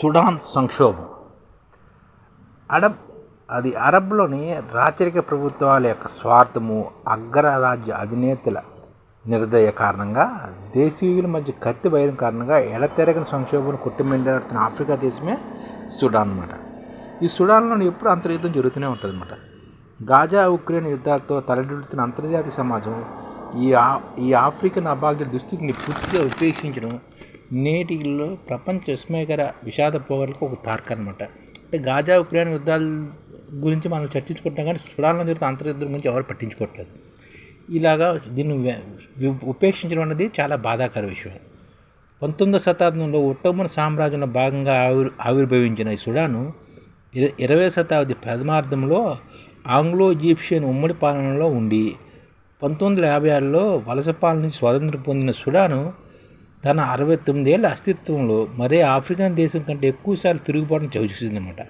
Sudan సంక్షోభం. అడబ్ అది అరబ్లోని రాచరిక ప్రభుత్వాల యొక్క స్వార్థము అగ్రరాజ్య అధినేతల నిర్దయ కారణంగా దేశీయుల మధ్య కత్తి వైరం కారణంగా ఎడతెరగని సంక్షోభం కొట్టుమిండుతున్న ఆఫ్రికా దేశమే సుడాన్ అనమాట ఈ సుడాన్లో ఎప్పుడు అంతర్యుద్ధం జరుగుతూనే ఉంటుంది అనమాట గాజా ఉక్రెయిన్ యుద్ధాలతో తలడిల్లుతున్న అంతర్జాతీయ సమాజం ఈ ఆ ఈ ఆఫ్రికన్ అభాగ్య దుస్థితిని పూర్తిగా ఉపేక్షించడం నేటిలో ప్రపంచ విస్మయకర విషాద పోగలకు ఒక తార్క అనమాట అంటే గాజా ఉక్రెయిన్ యుద్ధాల గురించి మనం చర్చించుకుంటాం కానీ సుడాన్లో జరుగుతున్న అంతర్యుద్ధం గురించి ఎవరు పట్టించుకోవట్లేదు. ఇలాగా దీన్ని ఉపేక్షించడం అనేది చాలా బాధాకర విషయం. పంతొమ్మిదవ శతాబ్దంలో ఉత్తమన్ సామ్రాజ్యంలో భాగంగా ఆవిర్ ఆవిర్భవించిన ఈ సుడాను ఇర- ఇరవై శతాబ్ది ప్రథమార్థంలో ఆంగ్లో ఈజిప్షియన్ ఉమ్మడి పాలనలో ఉండి పంతొమ్మిది వందల యాభై ఆరులో వలస పాలన నుంచి స్వాతంత్రం పొందిన సుడాను తన అరవై తొమ్మిదేళ్ళ అస్తిత్వంలో మరే ఆఫ్రికన్ దేశం కంటే ఎక్కువసార్లు తిరుగుబాటును చవిచూసిందన్నమాట.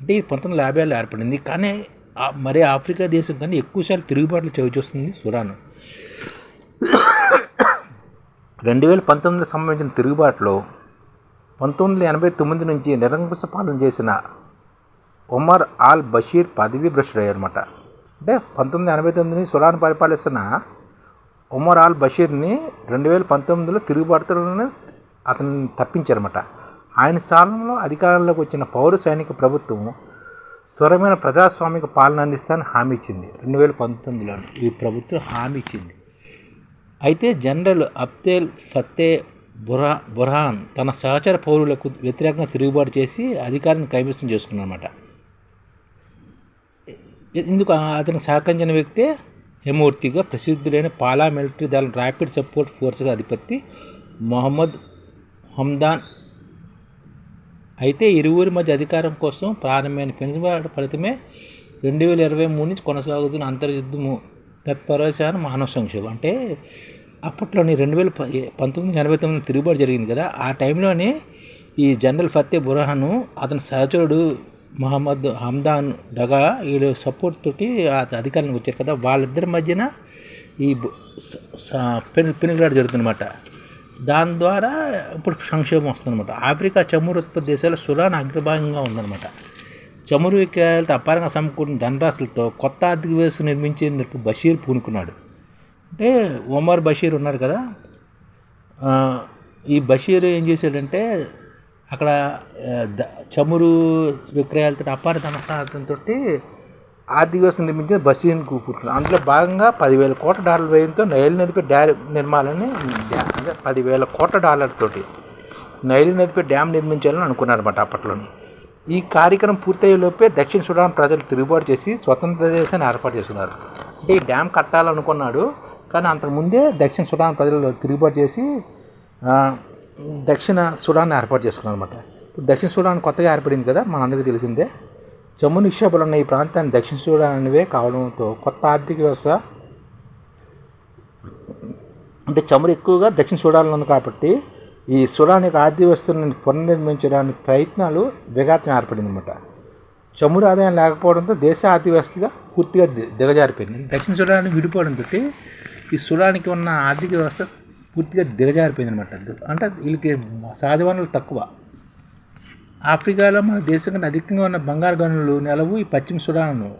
అంటే ఇది పంతొమ్మిది యాభై ఏళ్ళు ఏర్పడింది. కానీ మరే ఆఫ్రికా దేశం కంటే ఎక్కువసార్లు తిరుగుబాట్లు చవిచూస్తుంది సుడాన్ రెండు వేల పంతొమ్మిదిలో సంబంధించిన తిరుగుబాటులో పంతొమ్మిది వందల ఎనభై తొమ్మిది నుంచి నిరంకుశ పాలన చేసిన ఒమర్ ఆల్ బషీర్ పదవీ భ్రష్టుడయ్యారన్నమాట. అంటే పంతొమ్మిది వందల ఎనభై తొమ్మిది నుంచి సుడాన్ పరిపాలిస్తున్న ఉమర్ ఆల్ బషీర్ని రెండు వేల పంతొమ్మిదిలో తిరుగుబాటులోనే అతన్ని తప్పించారన్నమాట. ఆయన స్థానంలో అధికారంలోకి వచ్చిన పౌర సైనిక ప్రభుత్వం స్థిరమైన ప్రజాస్వామిక పాలన అందిస్తానని హామీ ఇచ్చింది. రెండు వేల పంతొమ్మిదిలో ఈ ప్రభుత్వం హామీ ఇచ్చింది. అయితే జనరల్ అబ్దేల్ ఫతే బురా బుర్హాన్ తన సహచర పౌరులకు వ్యతిరేకంగా తిరుగుబాటు చేసి అధికారాన్ని కైవసం చేసుకున్నారన్నమాట. ఇందుకు అతను అతనికి సహకరించిన వ్యక్తే హేమూర్తిగా ప్రసిద్ధులైన పాలా మిలిటరీ దళం ర్యాపిడ్ సపోర్ట్ ఫోర్సెస్ అధిపతి మొహమ్మద్ హమ్దాన్. అయితే ఇరువురి మధ్య అధికారం కోసం ప్రారంభమైన పెనుబాటు ఫలితమే రెండు వేల ఇరవై మూడు నుంచి కొనసాగుతున్న అంతర్యుద్ధము తత్పరచాన మానవ సంక్షోభం. అంటే అప్పట్లోని రెండు వేల పంతొమ్మిది ఎనభై తొమ్మిది తిరుగుబాటు జరిగింది కదా ఆ టైంలోనే ఈ జనరల్ ఫతే బురహాను అతని సహచరుడు మహమ్మద్ హమ్దాన్ డగా వీళ్ళు సపోర్ట్ తోటి ఆ వచ్చారు కదా వాళ్ళిద్దరి మధ్యన ఈ పెను పెనుగులాట జరుగుతుందన్నమాట. దాని ద్వారా ఇప్పుడు సంక్షోభం వస్తుందన్నమాట. ఆఫ్రికా చమురు ఉత్పత్తి దేశాల సులాన్ అగ్రభాగంగా ఉందన్నమాట. చమురు విక్రయాలతో అపారంగా సమకూడిన ధనరాశులతో కొత్త ఆర్థిక వ్యవస్థ నిర్మించేందుకు బషీర్ పూనుకున్నాడు. అంటే ఒమర్ బషీర్ ఉన్నారు కదా. ఈ బషీర్ ఏం చేశాడంటే అక్కడ ద- చమురు విక్రయాలతో అపార ధనసాధనతో ఆర్థిక వ్యవస్థ నిర్మించిన బషీర్ని కూపుకున్నాడు అందులో భాగంగా పదివేల కోట్ల డాలర్ల వ్యయంతో నైలు నదిపై డ్యామ్ నిర్మాలని డ్యా- అదే పదివేల కోట్ల డాలర్తోటి నైలు నదిపై డ్యామ్ నిర్మించాలని అనుకున్నారన్నమాట అప్పట్లోని. ఈ కార్యక్రమం పూర్తయ్యేలోపే దక్షిణ సుడాన్ ప్రజలు తిరుగుబాటు చేసి స్వతంత్ర దేశాన్ని ఏర్పాటు చేస్తున్నారు. అంటే ఈ డ్యామ్ కట్టాలనుకున్నాడు కానీ అంతకుముందే దక్షిణ సుడాన్ ప్రజలు తిరుగుబాటు చేసి దక్షిణ సుడాన్ ఏర్పాటు చేసుకున్నారు అనమాట ఇప్పుడు దక్షిణ సుడాన్ కొత్తగా ఏర్పడింది కదా మనందరికీ తెలిసిందే. జమ్ము నిక్షేపాలు ఉన్న ఈ ప్రాంతాన్ని దక్షిణ సుడాన్ అనేవే కావడంతో కొత్త ఆర్థిక వ్యవస్థ అంటే చమురు ఎక్కువగా దక్షిణ సుడాన్లో ఉంది కాబట్టి ఈ సుడాన్ యొక్క ఆర్థిక వ్యవస్థను పునర్నిర్మించడానికి ప్రయత్నాలు విఘాతం ఏర్పడింది అనమాట చమురు ఆదాయం లేకపోవడంతో దేశ ఆర్థిక వ్యవస్థగా పూర్తిగా దిగజారిపోయింది. దక్షిణ సుడాన్ విడిపోవడంతో ఈ సుడానికి ఉన్న ఆర్థిక వ్యవస్థ పూర్తిగా దిగజారిపోయింది అనమాట అంటే వీళ్ళకి సహజ వనరులు తక్కువ. ఆఫ్రికాలో మన దేశం కంటే అధికంగా ఉన్న బంగారు గనులు నెలవు ఈ పశ్చిమ సుడాను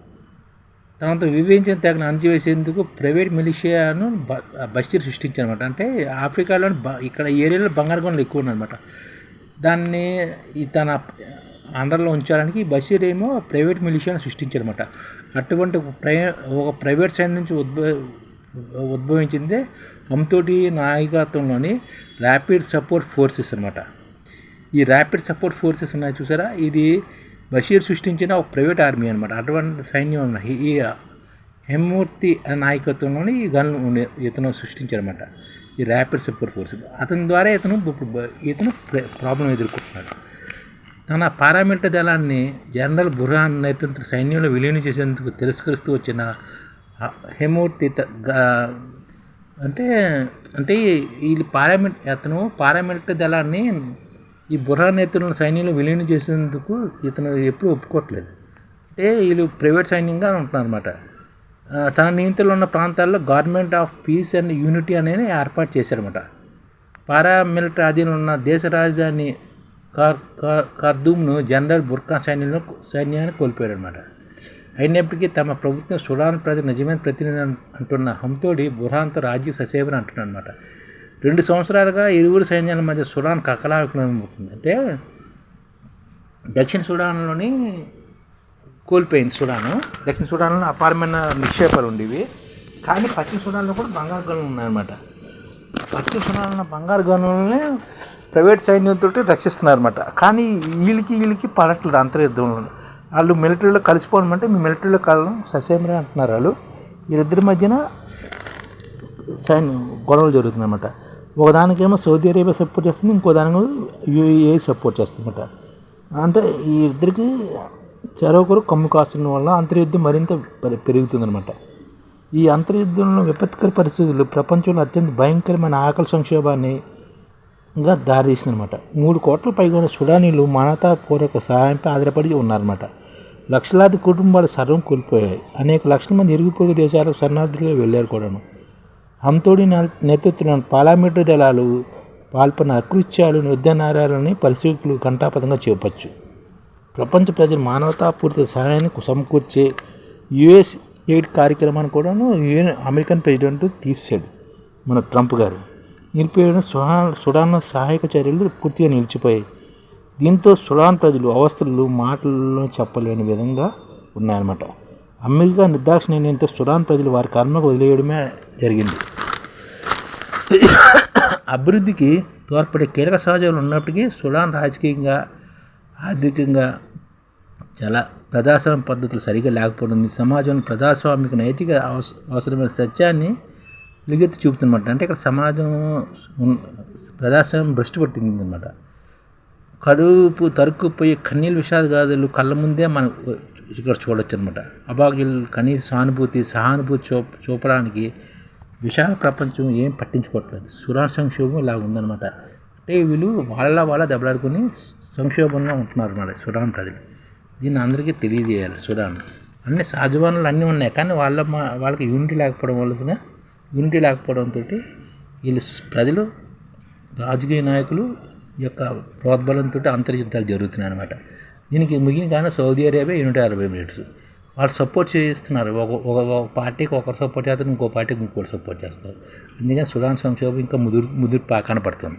తనతో వివేచన తెగను అణచివేసేందుకు ప్రైవేట్ మిలిషియాను బ- బషీర్ సృష్టించారనమాట అంటే ఆఫ్రికాలోని బ- ఇక్కడ ఈ ఏరియాలో బంగారు గనులు ఎక్కువ ఉన్నాయన్నమాట. దాన్ని ఈ తన అండర్లో ఉంచడానికి బషీర్ ఏమో ప్రైవేట్ మిలిషియాను సృష్టించారనమాట అటువంటి ప్రై ఒక ప్రైవేట్ సైడ్ నుంచి ఉద్భవ ఉద్భవించిందే హమ్తోటి నాయకత్వంలోని ర్యాపిడ్ సపోర్ట్ ఫోర్సెస్ అనమాట ఈ ర్యాపిడ్ సపోర్ట్ ఫోర్సెస్ ఉన్నాయి చూసారా? ఇది బషీర్ సృష్టించిన ఒక ప్రైవేట్ ఆర్మీ అనమాట అటువంటి సైన్యం ఉన్నాయి ఈ హెమ్మూర్తి అనే నాయకత్వంలోని ఈ గన్లు ఉండే ఇతను సృష్టించారనమాట ఈ ర్యాపిడ్ సపోర్ట్ ఫోర్స్ అతని ద్వారా ఇతను ఇప్పుడు ఇతను ప్ర- ప్రాబ్లం ఎదుర్కొంటున్నాడు. తన పారామిలిటరీ దళాన్ని జనరల్ బుర్హాన్ నేతృత్వ సైన్యంలో విలీనం చేసేందుకు తిరస్కరిస్తూ వచ్చిన హెమూర్తి అంటే అంటే వీళ్ళు పారామిల్ అతను పారామిలిటరీ దళాన్ని ఈ బుర్రా నేతలను సైన్యంలో విలీనం చేసేందుకు ఇతను ఎప్పుడు ఒప్పుకోవట్లేదు. అంటే వీళ్ళు ప్రైవేట్ సైన్యంగా ఉంటున్నారు అనమాట తన నియంత్రణలో ఉన్న ప్రాంతాల్లో government of peace and unity అనేది ఏర్పాటు చేశారన్నమాట. పారామిలిటరీ అధీనంలో ఉన్న దేశ రాజధాని కార్ కార్ జనరల్ బుర్కా సైన్యంలో సైన్యాన్ని కోల్పోయాడు అనమాట అయినప్పటికీ తమ ప్రభుత్వం సుడాన్ ప్రజలు నిజమైన ప్రతినిధి అంటున్న హంతోడి బుర్హాన్తో రాజీవ్ ససేవన్ అంటున్నాడు అనమాట రెండు సంవత్సరాలుగా ఇరువురు సైన్యాల మధ్య సుడాన్ కకలాకులమవుతుంది అంటే దక్షిణ సుడాన్లోని కోల్పోయింది సుడాను. దక్షిణ సుడాన్లో అపారమైన నిక్షేపాలు ఉండేవి. కానీ పశ్చిమ సుడాన్లో కూడా బంగారు గనులు ఉన్నాయన్నమాట. పశ్చిమ సుడాన్లో బంగారు గనులని ప్రైవేట్ సైన్యంతో రక్షిస్తున్నారన్నమాట. కానీ వీళ్ళకి వీళ్ళకి పడట్లేదు అంతర్యుద్ధంలో. వాళ్ళు మిలిటరీలో కలిసిపోవడం అంటే మీ మిలిటరీలో కలడం ససేమరే అంటున్నారు వాళ్ళు. వీరిద్దరి మధ్యన సైన్యం గొడవలు జరుగుతుందన్నమాట. ఒకదానికేమో సౌదీ అరేబియా సపోర్ట్ చేస్తుంది ఇంకో దానికి యూఏఏ సపోర్ట్ చేస్తుందన్నమాట. అంటే ఈ ఇద్దరికి చెరొకరు కమ్ము కాస్తున్న వల్ల అంతర్యుద్ధం మరింత పెరుగుతుందన్నమాట. ఈ అంతర్యుద్ధంలో విపత్కర పరిస్థితులు ప్రపంచంలో అత్యంత భయంకరమైన ఆకలి సంక్షోభాన్ని ఇంకా దారితీసిందనమాట మూడు కోట్ల పైగా ఉన్న సుడానీలు మానవతాపూర్వక సహాయంపై ఆధారపడి ఉన్నారన్నమాట. లక్షలాది కుటుంబాలు సర్వం కోల్పోయాయి. అనేక లక్షల మంది ఇరుగు పొరుగు దేశాలకు శరణార్థులుగా వెళ్ళారు కూడాను. హంతోడి నేతృత్వం పాలామీటర్ దళాలు పాల్పన అకృత్యాలు నిర్ధనారాలని పరిస్థితులు ఘంటాపథంగా చేపచ్చు. ప్రపంచ ప్రజలు మానవతాపూరిత సహాయాన్ని సమకూర్చే యుఎస్ ఎయిడ్ కార్యక్రమాన్ని కూడాను యుఎన్ అమెరికన్ ప్రెసిడెంట్ తీసాడు మన ట్రంప్ గారు. నిలిపేయడం సుడాన్ సుడాన్ సహాయక చర్యలు పూర్తిగా నిలిచిపోయాయి. దీంతో సుడాన్ ప్రజలు అవస్థలు మాటల్లో చెప్పలేని విధంగా ఉన్నాయన్నమాట. అమెరికా నిర్దాక్షిణ్యంతో సుడాన్ ప్రజలు వారి కర్మకు వదిలేయడమే జరిగింది. అభివృద్ధికి తోడ్పడే కీలక సహజాలు ఉన్నప్పటికీ సుడాన్ రాజకీయంగా ఆర్థికంగా చాలా ప్రజాస్వామ్య పద్ధతులు సరిగా లేకపోతుంది సమాజంలో ప్రజాస్వామిక నైతిక అవస- అవసరమైన సత్యాన్ని వెలుగెత్తి చూపుతున్నమాట అంటే ఇక్కడ సమాజం ప్రజాస్వామ్యం భ్రష్టు పట్టింది అనమాట కడుపు తరుక్కుపోయి కన్నీళ్ళు విషాదగాథలు కళ్ళ ముందే మనం ఇక్కడ చూడొచ్చు అనమాట అభాగ్యులు కనీస సానుభూతి సహానుభూతి చూప చూపడానికి విశాల ప్రపంచం ఏం పట్టించుకోవట్లేదు. సురాన్ సంక్షోభం ఇలా ఉందన్నమాట అంటే వీళ్ళు వాళ్ళ వాళ్ళ దెబ్బలాడుకుని సంక్షోభంలో ఉంటున్నారు అన్నమాట సుడాన్ ప్రజలు. దీన్ని అందరికీ తెలియజేయాలి సుడాన్ అన్ని సహజ వనరులు అన్నీ ఉన్నాయి. కానీ వాళ్ళ మా- వాళ్ళకి యూనిటీ లేకపోవడం వలన యూనిటీ లేకపోవడంతో వీళ్ళు ప్రజలు రాజకీయ నాయకులు యొక్క ప్రోద్బలంతో అంతర్యుద్ధాలు జరుగుతున్నాయి అనమాట దీనికి మిగిలిన కానీ Saudi Arabia United Arab Emirates వాళ్ళు సపోర్ట్ చేస్తున్నారు. ఒక ఒక పార్టీకి ఒకరు సపోర్ట్ చేస్తారు ఇంకో పార్టీకి ఇంకోటి సపోర్ట్ చేస్తారు. అందుకని సుడాన్ సంక్షోభం ఇంకా ముదురు ముదురు కనపడుతుంది.